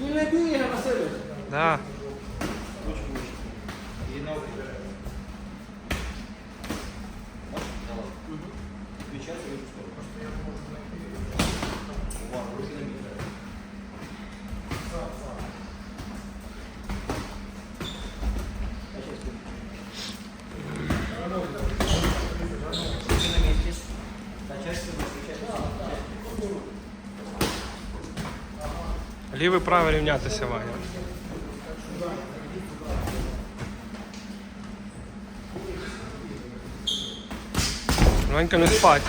Не бігай, Васильович. Да. Лівий правий рівнятися, Ваня. Ванька, не спать.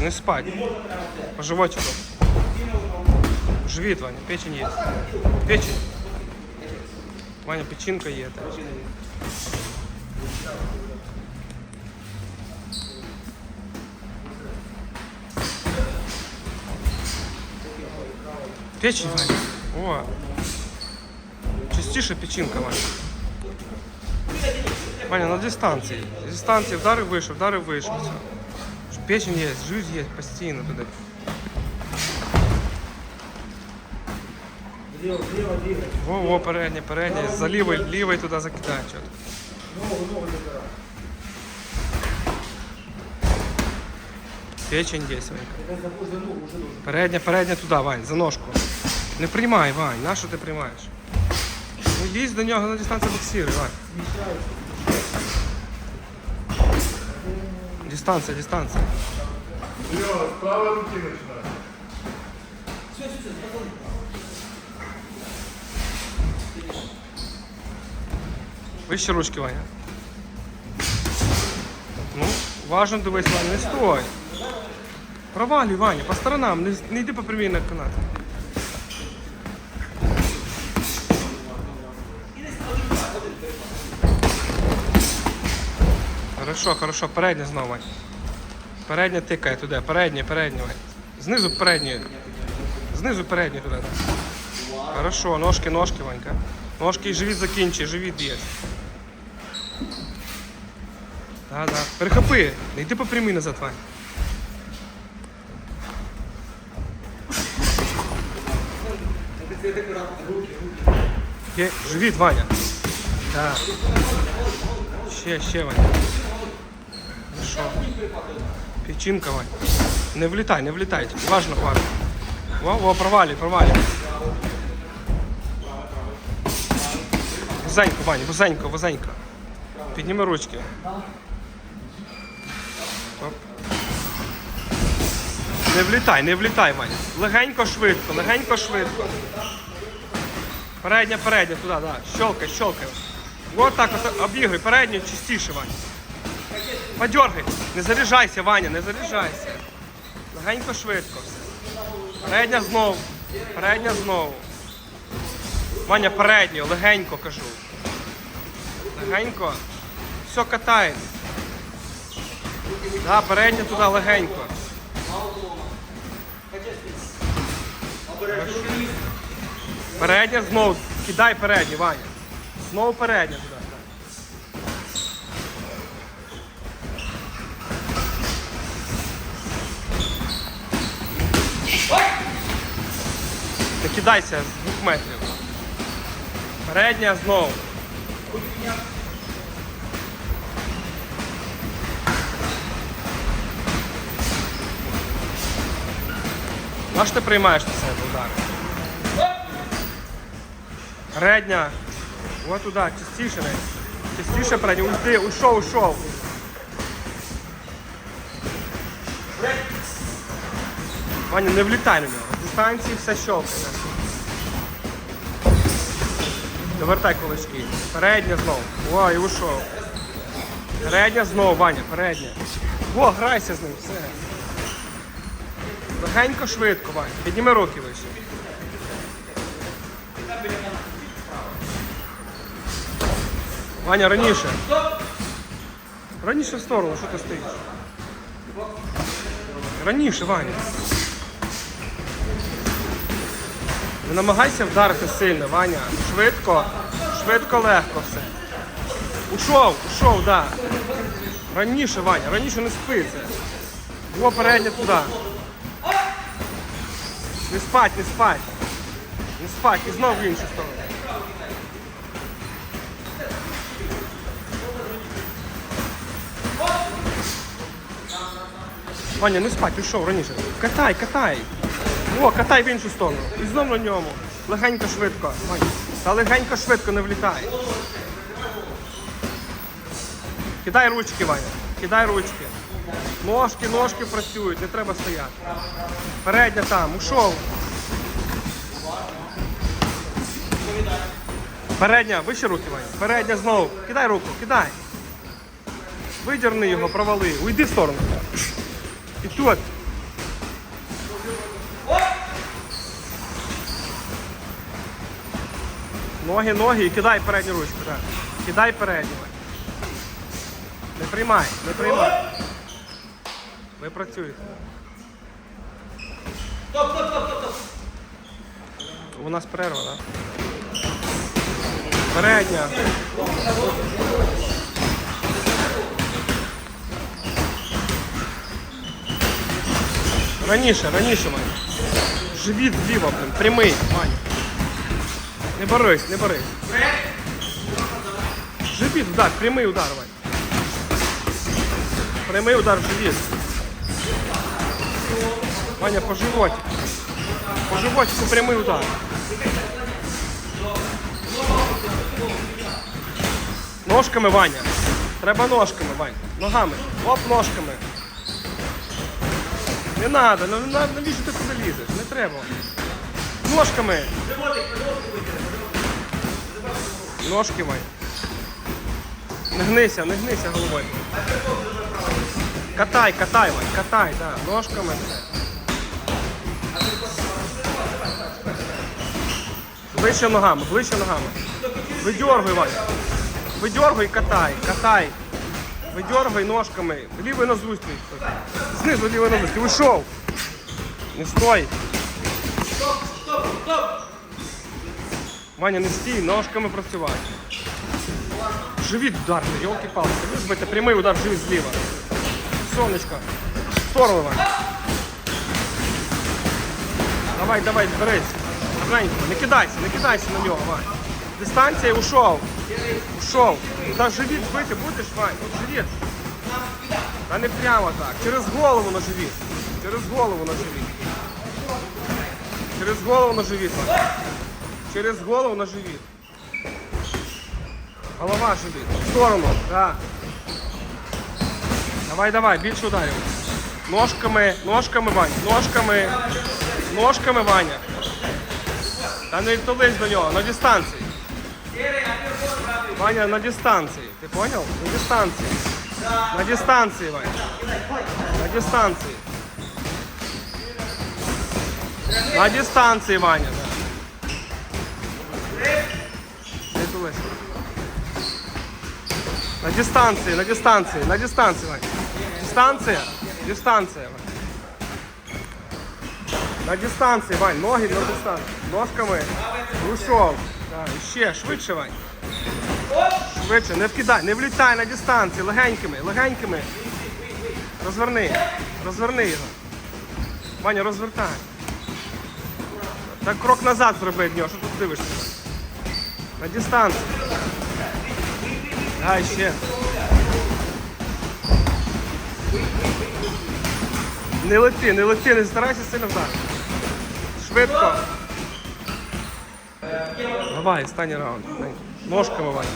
Не спать. По животику. Живіт, Ваня, печень є. Печень. Ваня, печінка є. Так. Печень, Ваня. О. Частіше печінка, Ваня. Ваня, на дистанції. З дистанції вдарив вийшов, вдарив вийшов. Все. Щоб Печень є, жуть є постійно туди. Зліва, зліва, зліва. Во, во, переднє, переднє. За лівий, лівий туди закидає. чітко. Ногу, ногу забирай. Печень є, Ванька. Я забув за ногу, вже дуже. Передня, передня туди, Вань, за ножку. Не приймай, Вань, на що ти приймаєш? Ну лізь до нього на дистанцію боксируй, Вань. Сміщається. Дистанція, дистанція. Серега, с правой руки начинай. Вище ручки, Ваня. Ну, уважно дивись, Ваня, не стой. Провалюй, Ваня, по сторонам, не, не йди по прямій на канат. Хорошо, хорошо, передня знову, Вань. Передня тикає туди, передня, передня, Вань. Знизу передню. Знизу передню туди. Хорошо, ножки, ножки, Ванька. Ножки і живіт закінчуй, живіт є. Да, да. Перехопи. Не йди по прямій назад, Вань. Є, живіт, Ваня. Да. Ще, ще, Ваня. Хорошо. Печінка, Ваня. Не влітай, не влітай. Важно, важно. Во, во, провалі, провалі. Вузенько, Ваня, вузенько, вузенько. Підніми ручки. Не влітай, не влітай, Ваня. Легенько, швидко, легенько, швидко. Передня, передня, туди, да. Щелкай, щелкай. Вот так от обігруй, передню чистіше, Ваня. Подергай. Не заряджайся, Ваня, не заряджайся. Легенько, швидко. все. Передня знову. Передня знову. Ваня, передню, легенько кажу. Легенько. Все катається. Да, передня туди легенько. Передня знову. Кидай передню, Ваня. Знову передня туди. Не кидайся з двох метрів. Передня знову. На що ти приймаєш на себе удар? Передня. Вот туди, частіше. Частіше передня. Уйди, ушов, ушов. Ваня, не влітай на нього. З дистанції все щелкає. Довертай кулачки. Передня знов. О, і ушов. Передня знов, Ваня, передня. О, грайся з ним, все. Легенько, швидко, Ваня. Підніми руки вище. Ваня, раніше. Раніше в сторону, що ти стоїш? Раніше, Ваня. Не намагайся вдарити сильно, Ваня. Швидко, швидко, легко все. Ушов, ушов, да. Раніше, Ваня, раніше не спи це. Було переднє туди. Не спать, не спать. Не спать. І знову в іншу сторону. Ваня, не спать, пішов раніше. Катай, катай. О, катай в іншу сторону. І знов на ньому. Легенько швидко. Ваня. Та легенько швидко не влітай. Кидай ручки, Ваня. Кидай ручки. Ножки, ножки працюють, не треба стояти. Передня там, ушов. Передня, вище руки, Ваня. Передня знову. Кидай руку, кидай. Видірни його, провали. Уйди в сторону. Тут. Ноги, ноги і кидай передню ручку. Так. Кидай передню. Не приймай, не приймай. Ви працюєте. У нас перерва, так? Передня. Раніше, раніше, Ваня. Живіт зліва, блин, прямий, Ваня. Не борись, не борись. Живіт удар, прямий удар, Ваня. Прямий удар в живіт. Ваня, по животі. По животі прямий удар. Ножками, Ваня. Треба ножками, Ваня. Ногами. Оп, ножками. Не треба, ну на- навіщо ти туди лізеш? Не треба. Ножками. Ножки, Ваня. Не гнися, не гнися головою. Катай, катай, Вань, катай, да, ножками. Ближче ногами, ближче ногами. Видергуй, Вань. Видергуй, катай, катай. Видергуй ножками. Лівий на зустріч. Знизу лівий на зустріч. Вийшов. Не стой. Ваня, не стій, ножками працювати. Живіт удар, йолки-палки. Визбите прямий удар в живіт зліва. Сонечко. В сторону, Вань. Давай, давай, зберись. Гарненько. Не кидайся, не кидайся на нього, Вань. Дистанція ушов. Ушов. Та живіт бити будеш, Вань? От живіт. Та не прямо так. Через голову на живіт. Через голову на живіт. Через голову на живіт. Через голову на живіт. Голова живіт. В сторону. Так. Давай, давай, більше ударів. Ножками, ножками, Вань, ножками, ножками, Ваня. Та не толись до нього, на дистанції. Ваня, на дистанції. Ти понял? На дистанції. На дистанції, Ваня. На дистанції. На дистанції, Ваня. да. Не толись. На дистанції, на дистанції, на дистанції, Вань. Дистанція, дистанція, Вань. На дистанції, Вань, ноги на дистанції. Ножками. Ушов. Так, і ще, швидше, Вань. Швидше, не вкидай, не влітай на дистанції, легенькими, легенькими. Розверни, розверни його. Ваня, розвертай. Так крок назад зроби від нього, що тут дивишся? На дистанції. Дай ще. Не лети, не лети, не старайся сильно вдарити. Швидко. Давай, останній раунд. Ножками, Ваня.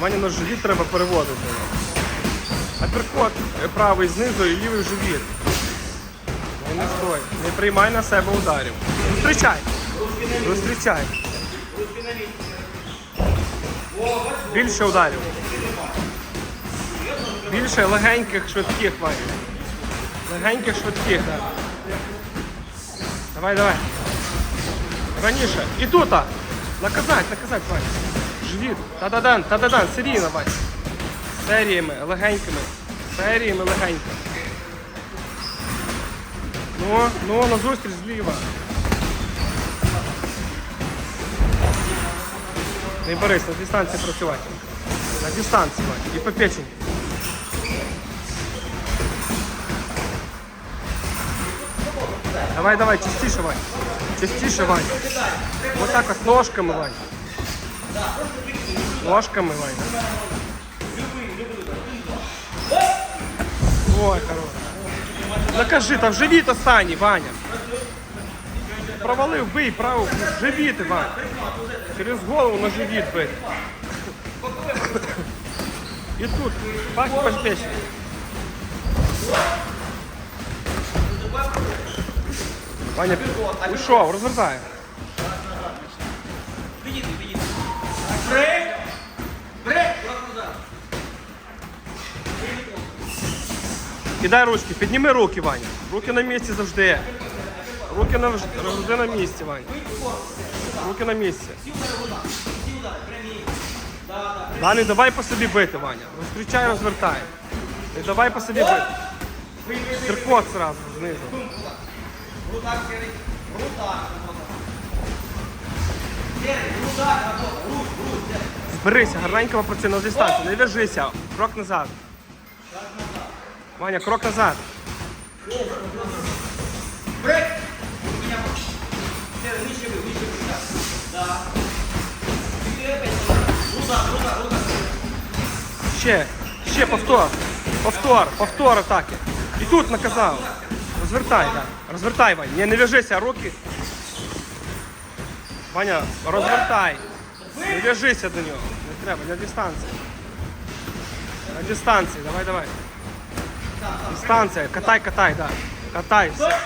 Ваня на живіт треба переводити. Аперкот е, правий знизу і лівий живіт. Не стой. Не приймай на себе ударів. Зустрічай. Зустрічай. Більше ударів. Більше легеньких, швидких, Ваня. Легеньких, швидких, так. Давай, давай. Раніше. І тут. Наказать, наказать, Ваня. Живіт. Та-да-дан, та-да-дан, серійно, Ваня. Серіями, легенькими. Серіями легенько. Ну, ну, на зустріч зліва. Не борись, на дистанції працювати. На дистанції, Вань. І по печені. Давай, давай, частіше, Вань. Частіше, Вань. Вот так от ножками, Вань. Ножками, Вань. Ой, хорош. Накажи, там живіт останній, Ваня. Провалив, бий, право, живіт, Ваня. Через голову на живіт бий. І тут, і поспішно. Ваня, уйшов, розвертай. Брейк! Брейк! Крок назад. Кидай ручки, підніми руки, Ваня. Руки на місці завжди. Руки на, завжди на місці, Ваня. Руки на місці. Далі давай по собі бити, Ваня. Розключай, розвертай. І давай по собі бити. Киркот зразу знизу. Рудак, Серый. Рудак. Серый, рудак, работа. Руд, руд, Серый. Зберися, гарненько попрацюй на дистанцію. Не в'яжися. Крок назад. Ваня, крок назад. Брейк! Меня можешь. Серый, ниже вы, ниже вы. Да. Да. И ты опять сюда. Рудак, рудак, рудак. Ще, ще повтор. Повтор, повтор атаки. І тут наказав. Розвертай, так. Розвертай, Ваня. Не, не в'яжися, руки. Ваня, розвертай. Не в'яжися до нього. Не треба, на дистанції. На дистанції, давай, давай. Дистанція, катай, катай, да. Катай, все.